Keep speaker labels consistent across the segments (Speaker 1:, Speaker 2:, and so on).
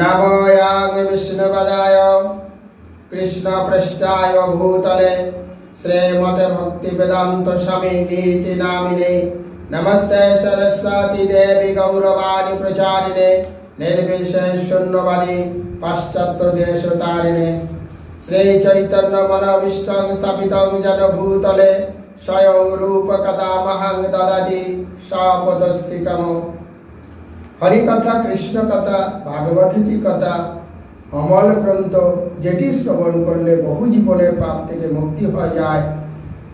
Speaker 1: नमोयां विष्णुपदाय कृष्णपृष्ठाय भूतले श्रीमते भक्तिवेदान्त स्वामी नीति नामिने नमस्ते सरस्वती देवी गौरवाणी प्रचारिणे निर्विशेष शून्यवादी पाश्चात्य देश तारिणे श्री चैतन्य मनविष्टं स्थापितं जनभूतले स्वयं रूपकथा महं ददाति सपदस्तिकमो হরিকথা কৃষ্ণ কথা ভাগবতী কথা, অমল গ্রন্থ, যেটি শ্রবণ করলে বহু জীবনের পাপ থেকে মুক্তি হয়ে যায়,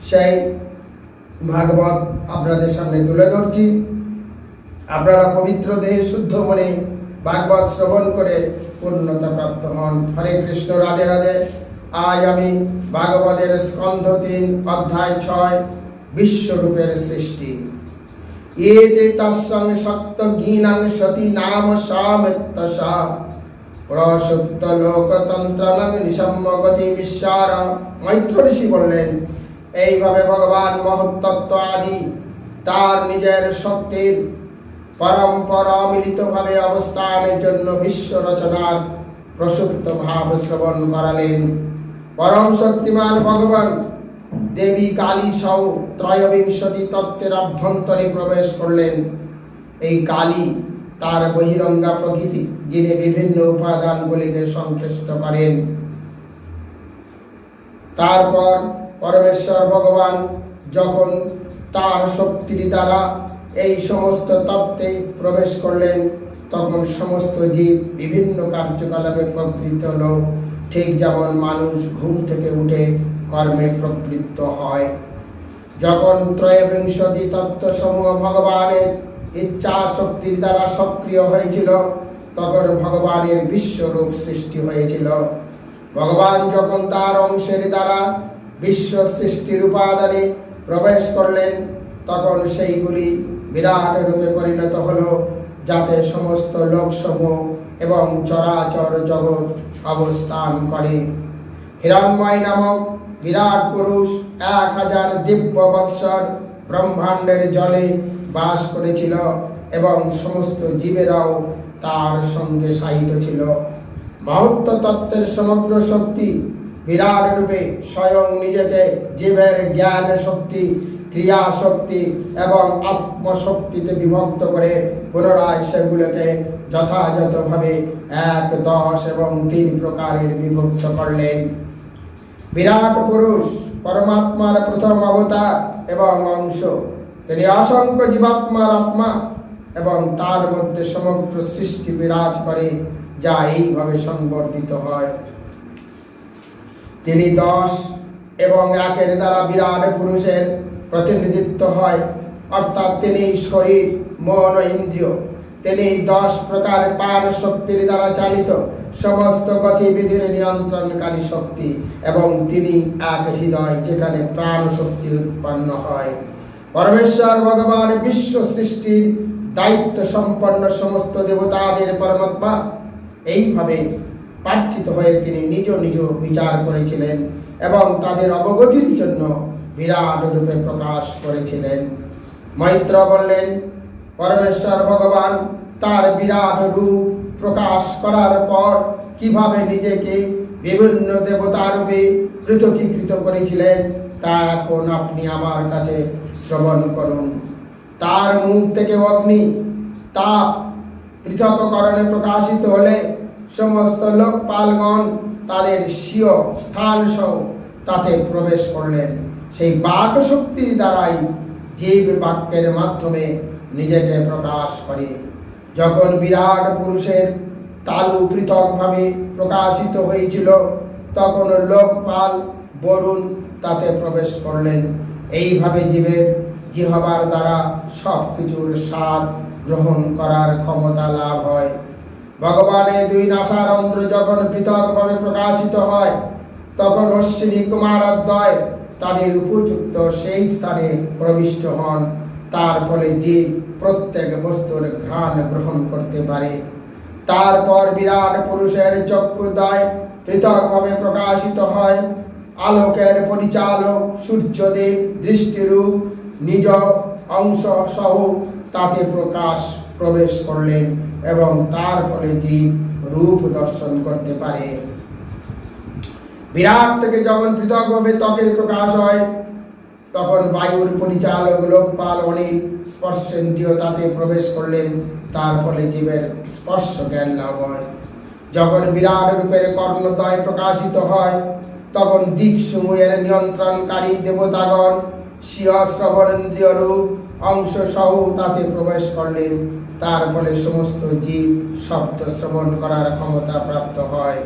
Speaker 1: সেই ভাগবত আপনাদের সামনে তুলে ধরছি। আপনারা পবিত্র দেহে শুদ্ধ মনে ভাগবত শ্রবণ করে পূর্ণতা প্রাপ্ত হন। হরে কৃষ্ণ, রাধে রাধে। আজ আমি ভাগবতের স্কন্ধ তিন, অধ্যায় ছয়, বিশ্বরূপের সৃষ্টি। এতে তৎসং শক্ত গীনাং সতী নাম সামিত্তসা। প্রসুপ্ত লোকতন্ত্র নিসম্মগতি বিশ্বার। মৈত্র ঋষি বললেন, এইভাবে ভগবান মহত্তত্ত্ব আদি তার নিজের শক্তির পরম্পরা মিলিতভাবে অবস্থানের জন্য বিশ্ব রচনার প্রসুপ্ত ভাব শ্রবণ করালেন। পরম শক্তিমান ভগবান দেবী কালী সহ ত্রয়োবিংশতি তত্ত্বের অভ্যন্তরে প্রবেশ করলেন। এই কালী তার বহিরঙ্গা প্রকৃতি, যিনি বিভিন্ন উপাদানগুলিকে সংশ্লিষ্ট করেন। তারপর পরমেশ্বর ভগবান যখন তার শক্তির দ্বারা এই সমস্ত তত্ত্বে প্রবেশ করলেন, তখন সমস্ত জীব বিভিন্ন কার্যকলাপে প্রবৃত্ত হল ঠিক যেমন মানুষ ঘুম থেকে উঠে কর্মে প্রবৃত্ত হয়। যখন ত্রয়োবিংশতি তত্ত্বসমূহ ভগবানের ইচ্ছা শক্তির দ্বারা সক্রিয় হয়েছিল, তখন ভগবানের বিশ্বরূপ সৃষ্টি হয়েছিল। ভগবান যখন তার অংশের দ্বারা বিশ্ব সৃষ্টির উপাদানে প্রবেশ করলেন, তখন সেইগুলি বিরাট রূপে পরিণত হল, যাতে সমস্ত লোকসমূহ এবং চরাচর জগৎ অবস্থান করে। হিরণময় নামক বিরাট পুরুষ, এক হাজার দিব্য বৎসর ব্রহ্মাণ্ডের জলে বাস করেছিল এবং সমস্ত জীবেরাও তার সঙ্গে সাহিত ছিল। মহত্ব তত্ত্বের সমগ্র শক্তি বিরাট রূপে স্বয়ং নিজেকে জীবের জ্ঞান শক্তি, ক্রিয়া শক্তি এবং আত্মশক্তিতে বিভক্ত করে পুনরায় সেগুলোকে যথাযথভাবে এক দশ এবং তিন প্রকারের বিভক্ত করলেন। বিরাট পুরুষ, পরমাত্মার প্রথম অবতার এবং অংশ। তিনি অসংখ্য জীবাত্মার আত্মা এবং তার মধ্যে সমগ্র সৃষ্টি বিরাজ করে, যা এইভাবে সংবর্ধিত হয়। তিনি দশ এবং একের দ্বারা বিরাট পুরুষের প্রতিনিধিত্ব হয়। অর্থাৎ তিনি শরীর, মন ইন্দ্রিয়। তিনি দশ প্রকার পান শক্তির দ্বারা চালিত, সমস্ত গতিবিধির নিয়ন্ত্রণকারী শক্তি এবং তিনি এক হৃদয় যেখানে প্রাণ শক্তি উৎপন্ন হয়। পরমেশ্বর ভগবান বিশ্ব সৃষ্টির দায়িত্ব সম্পন্ন সমস্ত দেবতাদের পরমাত্মা এইভাবে প্রার্থিত হয়ে তিনি নিজ নিজ বিচার করেছিলেন এবং তাদের অবগতির জন্য বিরাট রূপে প্রকাশ করেছিলেন। মৈত্র বললেন পরমেশ্বর ভগবান তার বিরাট রূপ প্রকাশ করার পর কীভাবে নিজেকে বিভিন্ন দেবতা রূপে পৃথকীকৃত করেছিলেন, তা এখন আপনি আমার কাছে শ্রবণ করুন। তার মুখ থেকে অগ্নি, তাপ পৃথককরণে প্রকাশিত হলে সমস্ত লোকপালগণ তাদের স্বীয় স্থান সহ তাতে প্রবেশ করলেন। সেই বাক শক্তির দ্বারাই জীব বাক্যের মাধ্যমে নিজেকে প্রকাশ করে। যখন বিরাট পুরুষের তালু পৃথকভাবে প্রকাশিত হয়েছিল, তখন লোকপাল বরুণ তাতে প্রবেশ করলেন। এইভাবে জীবের জিহবার দ্বারা সব কিছুর স্বাদ গ্রহণ করার ক্ষমতা লাভ হয়। ভগবানের দুই নাসারন্ধ্র যখন পৃথকভাবে প্রকাশিত হয়, তখন অশ্বিনী কুমারদ্বয় তাদের উপযুক্ত সেই স্থানে প্রবিষ্ট হন। তার ফলে জীব প্রত্যেক বস্তুর ঘ্রাণ গ্রহণ করতে পারে। তারপর বিরাট পুরুষের চক্ষুদয় পৃথকভাবে প্রকাশিত হয়। আলোকের পরিচালক সূর্যদেব দৃষ্টিরূপ নিজ অংশ সহ তাতে প্রকাশ প্রবেশ করলেন এবং তার ফলে জীব রূপ দর্শন করতে পারে। বিরাট থেকে যখন পৃথকভাবে ত্বকের প্রকাশ হয় তখন বায়ুর পরিচালক লোকপাল অনিল স্পর্শেন্দ্রিয় তাতে প্রবেশ করলেন। তার ফলে জীবের স্পর্শ জ্ঞান লাভ হয়। যখন বিরাট রূপের কর্ণদ্বয় প্রকাশিত হয়, তখন দিক সমূহের নিয়ন্ত্রণকারী দেবতাগণ স্বীয় শ্রবণেন্দ্রিয় রূপ, অংশ সহ তাতে প্রবেশ করলেন। তার ফলে সমস্ত জীব শব্দ শ্রবণ করার ক্ষমতা প্রাপ্ত হয়।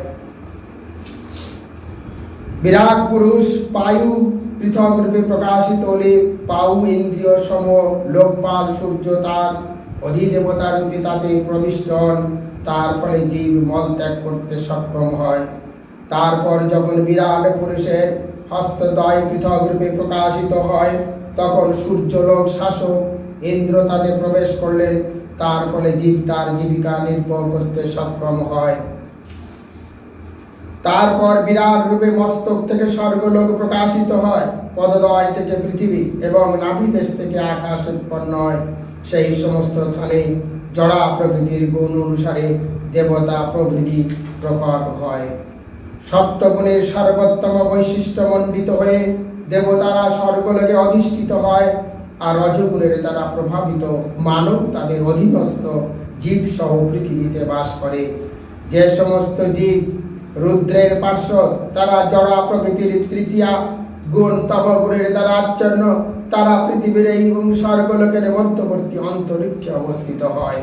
Speaker 1: বিরাট পুরুষ পায়ু পৃথক রূপে প্রকাশিত হলে পাউ ইন্দ্রিয় সম লোকপাল, সূর্য, তার অধিদেবতা রূপে তাতে প্রবিষ্ট হন। তার ফলে জীব মল ত্যাগ করতে সক্ষম হয়। তারপর যখন বিরাট পুরুষের হস্তদয় পৃথক রূপে প্রকাশিত হয়, তখন সূর্যলোক শাসক ইন্দ্র তাতে প্রবেশ করলেন। তার ফলে জীব তার জীবিকা নির্ভর করতে সক্ষম হয়। তারপর বিরাট রূপে মস্তক থেকে স্বর্গলোক প্রকাশিত হয়, পদদয় থেকে পৃথিবী এবং নাভিদেশ থেকে আকাশ উৎপন্ন হয়। সেই সমস্ত স্থানে জড়া প্রকৃতির গুণ অনুসারে দেবতা প্রভৃতি প্রকট হয়। সপ্তগুণের সর্বোত্তম বৈশিষ্ট্য মণ্ডিত হয়ে দেবতারা স্বর্গলোকে অধিষ্ঠিত হয় আর রজগুণের দ্বারা প্রভাবিত মানব তাদের অধীনস্থ জীব সহ পৃথিবীতে বাস করে। যে সমস্ত জীব রুদ্রের পার্শ্বদ তারা জড়া প্রকৃতির তৃতীয়া গুণ তম গুণের দ্বারা আচ্ছন্ন। তারা পৃথিবীর এই এবং স্বর্গলোকের মধ্যবর্তী অন্তরিক্ষে অবস্থিত হয়।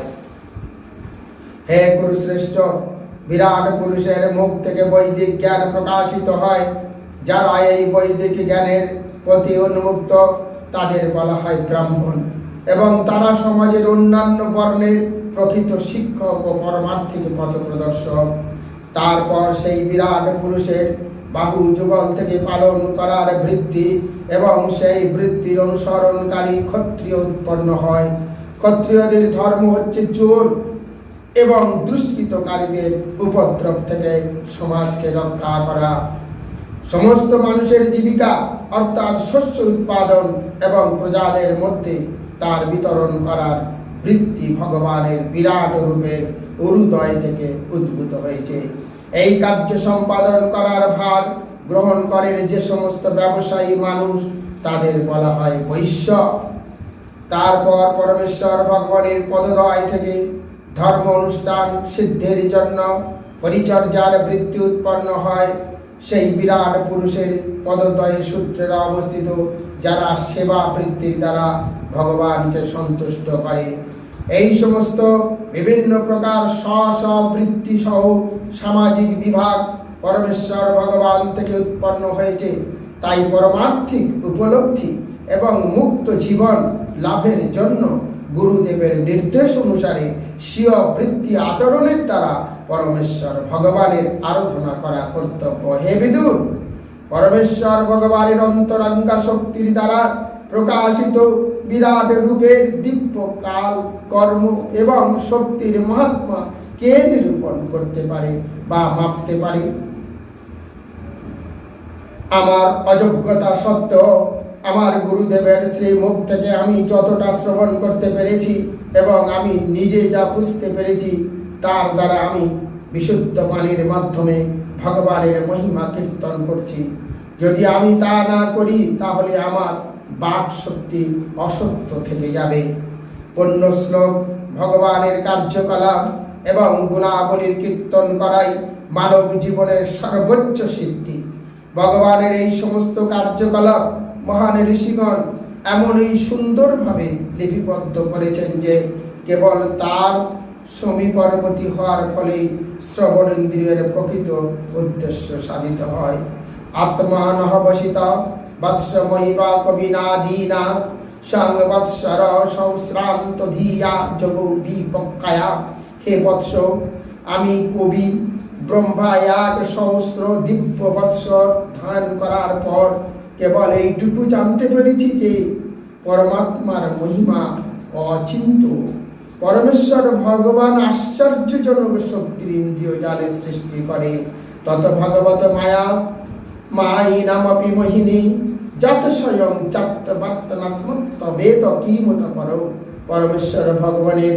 Speaker 1: হে কুরুশ্রেষ্ঠ বিরাট পুরুষের মুখ থেকে বৈদিক জ্ঞান প্রকাশিত হয়। যারা এই বৈদিক জ্ঞানের প্রতি উন্মুক্ত, তাদের বলা হয় ব্রাহ্মণ। এবং তারা সমাজের অন্যান্য বর্ণের প্রকৃত শিক্ষক ও পরমার্থিক পথ প্রদর্শক। তারপর সেই বিরাট পুরুষের বাহু যুগল থেকে পালন করার বৃত্তি এবং সেই বৃত্তির অনুসরণকারী ক্ষত্রিয় উৎপন্ন হয়। ক্ষত্রিয়দের ধর্ম হচ্ছে চোর এবং দুষ্কৃতকারীদের উপদ্রব থেকে সমাজকে রক্ষা করা। সমস্ত মানুষের জীবিকা, অর্থাৎ শস্য উৎপাদন এবং প্রজাদের মধ্যে তার বিতরণ করার বৃত্তি ভগবানের বিরাট রূপের অরুদয় থেকে উদ্ভূত হয়েছে। এই কার্য সম্পাদন করার ভার গ্রহণ করেন যে সমস্ত ব্যবসায়ী মানুষ, তাদের বলা হয় বৈশ্য। তারপর পরমেশ্বর ভগবানের পদদয় থেকে ধর্ম অনুষ্ঠান সিদ্ধের জন্য পরিচর্যার বৃত্তি উৎপন্ন হয়। সেই বিরাট পুরুষের পদদয়ে সূত্রেরা অবস্থিত, যারা সেবা বৃত্তির দ্বারা ভগবানকে সন্তুষ্ট করে। এই সমস্ত বিভিন্ন প্রকার স্ব স্ব বৃত্তি সহ সামাজিক বিভাগ পরমেশ্বর ভগবান থেকে উৎপন্ন হয়েছে। তাই পরমার্থিক উপলব্ধি এবং মুক্ত জীবন লাভের জন্য গুরুদেবের নির্দেশ অনুসারে স্বীয় বৃত্তি আচরণের দ্বারা পরমেশ্বর ভগবানের আরাধনা করা কর্তব্য। হে বিদুর, পরমেশ্বর ভগবানের অন্তরঙ্গা শক্তির দ্বারা প্রকাশিত বিরাট রূপের দিব্য কাল কর্ম এবং শক্তির মহাত্মা কে নিরূপণ করতে পারে বা মাপতে পারে? আমার অযোগ্যতা সত্ত্বেও আমার গুরুদেবের শ্রীমুখ থেকে আমি যতটা শ্রবণ করতে পেরেছি এবং আমি নিজে যা বুঝতে পেরেছি, তার দ্বারা আমি বিশুদ্ধ পানির মাধ্যমে ভগবানের মহিমা কীর্তন করছি। যদি আমি তা না করি, তাহলে আমার বাক শক্তি অসত্য থেকে যাবে। পণ্য শ্লোক, ভগবানের কার্যকলাপ এবং গুণাবলীর কীর্তন করাই মানব জীবনের সর্বোচ্চ সিদ্ধি। ভগবানের এই সমস্ত কার্যকলাপ মহান ঋষিগণ এমনই সুন্দরভাবে লিপিবদ্ধ করেছেন যে কেবল তার সমীপর্বতী হওয়ার ফলেই শ্রবণেন্দ্রিয়ের প্রকৃত উদ্দেশ্য সাধিত হয়। আত্মা নহবসিত বৎসময়ী বা কবিনাদীনা সঙ্গ বৎসর সহস্রান্ত ধিয়া বিপক্কায়া হে বৎস আমি কবি ব্রহ্মা সহস্র দিব্য বৎসর ধান করার পর কেবল এইটুকু জানতে পেরেছি যে পরমাত্মার মহিমা অচিন্ত। পরমেশ্বর ভগবান আশ্চর্যজনক শক্তির ইন্দ্রিয় জালে সৃষ্টি করে। তত ভগবত মায়া মাই নামপি মোহিনী যত স্বয়ং চাত্ত বর্তনাত্মত্ব বেদ কিমত পর পরমেশ্বর ভগবানের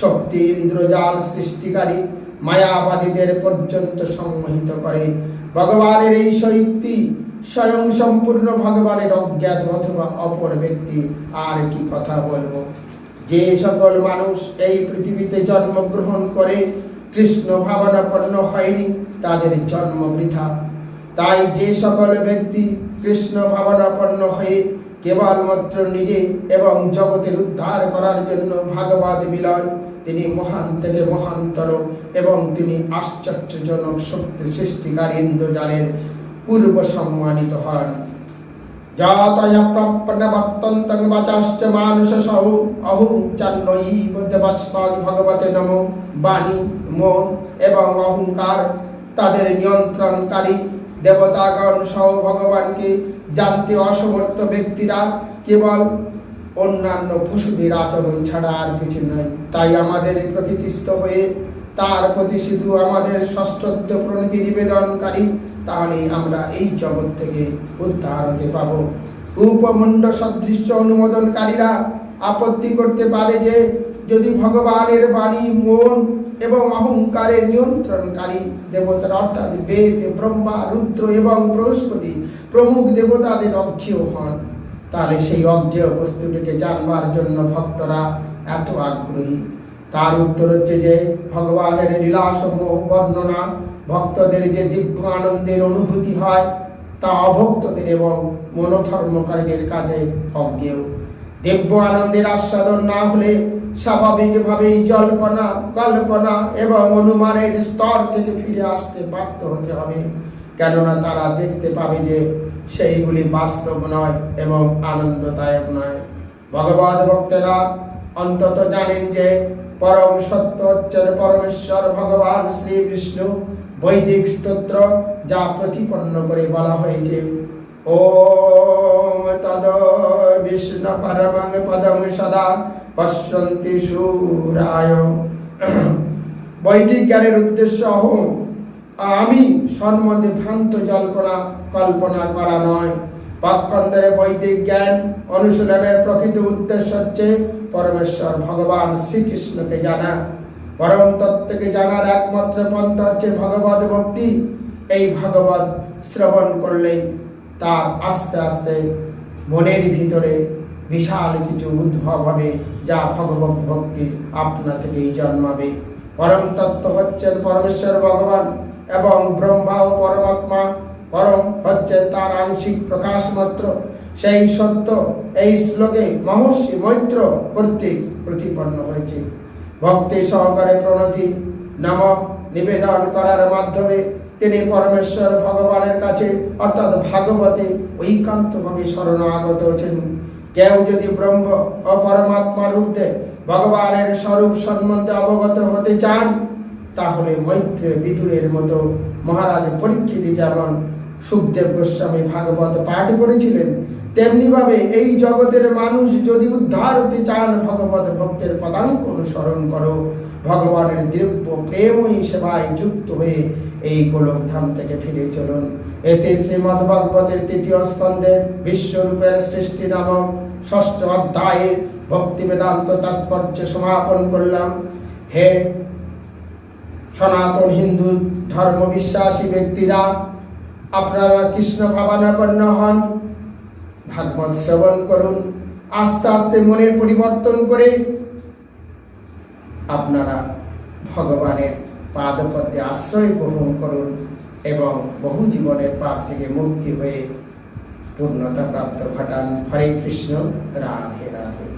Speaker 1: শক্তি ইন্দ্রজাল সৃষ্টিকারী মায়াবাদীদের পর্যন্ত সম্মোহিত করে ভগবানের এই শক্তি স্বয়ং সম্পূর্ণ ভগবানের অজ্ঞাত অথবা অপর ব্যক্তি আর কি কথা বলব? যে সকল মানুষ এই পৃথিবীতে জন্মগ্রহণ করে, কৃষ্ণ ভাবনাপন্ন হয়নি, তাদের জন্ম বৃথা। তাই যে সকল ব্যক্তি কৃষ্ণ ভাবনাপন্ন হয়ে কেবলমাত্র নিজে এবং জগতের উদ্ধার করার জন্য ভাগবত বিলয়, তিনি মহান থেকে মহান্তর এবং তিনি আশ্চর্যজনক শক্তি সৃষ্টিকারী ইন্দ্রজালের পূর্ব সম্মানিত হন। সহ বাণী, মন এবং অহংকার তাদের নিয়ন্ত্রণকারী দেবতাগণ সহ ভগবানকে জানতে অসমর্থ ব্যক্তিরা কেবল অন্যান্য পশুদের আচরণ ছাড়া আর কিছু নয়। তাই আমাদের প্রকৃতিস্থ হয়ে তার প্রতি শুধু আমাদের ষষ্ঠত্ব প্রণীতি নিবেদনকারী তাহলে আমরা এই জগৎ থেকে উদ্ধার হতে পাব। উপমুণ্ড সদৃশ্য অনুমোদনকারীরা আপত্তি করতে পারে যে, যদি ভগবানের বাণী মন এবং অহংকারের নিয়ন্ত্রণকারী দেবতার অর্থাৎ বেদ, ব্রহ্মা, রুদ্র এবং বৃহস্পতি প্রমুখ দেবতাদের অক্ষেয় হন। তাহলে সেই অজ্ঞেয় বস্তুটিকে জানবার জন্য ভক্তরা এত আগ্রহী। তার উত্তর হচ্ছে যে, ভগবানের লীলাসমূহ বর্ণনা ভক্তদের যে দিব্য আনন্দের অনুভূতি হয় তা অভক্তদের এবং মনোধর্মকারীদের কাজে অজ্ঞেয়। দিব্য আনন্দের আস্বাদন না হলে স্বাভাবিকভাবেই জল্পনা, কল্পনা এবং অনুমানের স্তর থেকে ফিরে আসতে বাধ্য হতে হবে। কেননা তারা দেখতে পাবে যে সেইগুলি বাস্তব নয় এবং আনন্দদায়ক নয়। ভগবত ভক্তেরা অন্তত জানেন যে পরম সত্য হচ্ছেন পরমেশ্বর ভগবান শ্রী বিষ্ণু। বৈদিক স্তোত্র যা প্রতিপন্ন করে বলা হয়েছে, ওম তদ বিষ্ণু পরমং পদম সদা পশ্যন্তি সুরায়। বৈদিক জ্ঞানের উদ্দেশ্য অহং আমি সম্বন্ধে ভ্রান্ত জল্পনা কল্পনা করা নয়। পক্ষান্তরে বৈদিক জ্ঞান অনুশীলনের প্রকৃত উদ্দেশ্য হচ্ছে পরমেশ্বর ভগবান শ্রীকৃষ্ণকে জানা। পরম তত্ত্বকে জানার একমাত্র পন্থা হচ্ছে ভগবত ভক্তি। এই ভগবত শ্রবণ করলেই তার আস্তে আস্তে মনের ভিতরে বিশাল কিছু উদ্ভব হবে যা ভগবত ভক্তির আপনা থেকেই জন্মাবে। পরম তত্ত্ব হচ্ছেন পরমেশ্বর ভগবান এবং ব্রহ্মা ও পরমাত্মা। পরম হচ্ছে তার আংশিক প্রকাশ মাত্র। সেই সত্য, এই শ্লোকে মহর্ষি মৈত্র কর্তৃক প্রতিপন্ন হয়েছে। ভক্তি সহকারে প্রণতি, নাম নিবেদন করার মাধ্যমে তিনি পরমেশ্বর ভগবানের কাছে, অর্থাৎ ভাগবতে ঐকান্তভাবে শরণাগত হচ্ছেন কেউ যদি ব্রহ্ম ও পরমাত্মার ঊর্ধ্বে ভগবানের স্বরূপ সম্বন্ধে অবগত হতে চান, তাহলে মৈত্রে বিদুরের মতো মহারাজ পরীক্ষিত যেমন সুখদেব গোস্বামী ভাগবত পাঠ করেছিলেন তেমনি ভাবে এই জগতের মানুষ যদি উদ্ধার হতে চান, ভগবত ভক্তের পদাঙ্ক অনুসরণ করো। ভগবানের দিব্য প্রেমই সেবায় যুক্ত হয়ে এই গোলকধাম থেকে ফিরে চলুন। এতে শ্রীমদ ভাগবতের তৃতীয় স্কন্ধের বিশ্বরূপের সৃষ্টি নামক ষষ্ঠ অধ্যায়ের ভক্তি বেদান্ত তাৎপর্য সমাপন করলাম। হে সনাতন হিন্দু ধর্ম বিশ্বাসী ব্যক্তিরা, আপনারা কৃষ্ণ ভাবানাপন্ন হন, ভাগবত শ্রবণ করুন, আস্তে আস্তে মনের পরিবর্তন করে আপনারা ভগবানের পাদপদ্মে আশ্রয় গ্রহণ করুন এবং বহু জীবনের পাপ থেকে মুক্তি হয়ে পূর্ণতা প্রাপ্ত ঘটান হরে কৃষ্ণ রাধে রাধে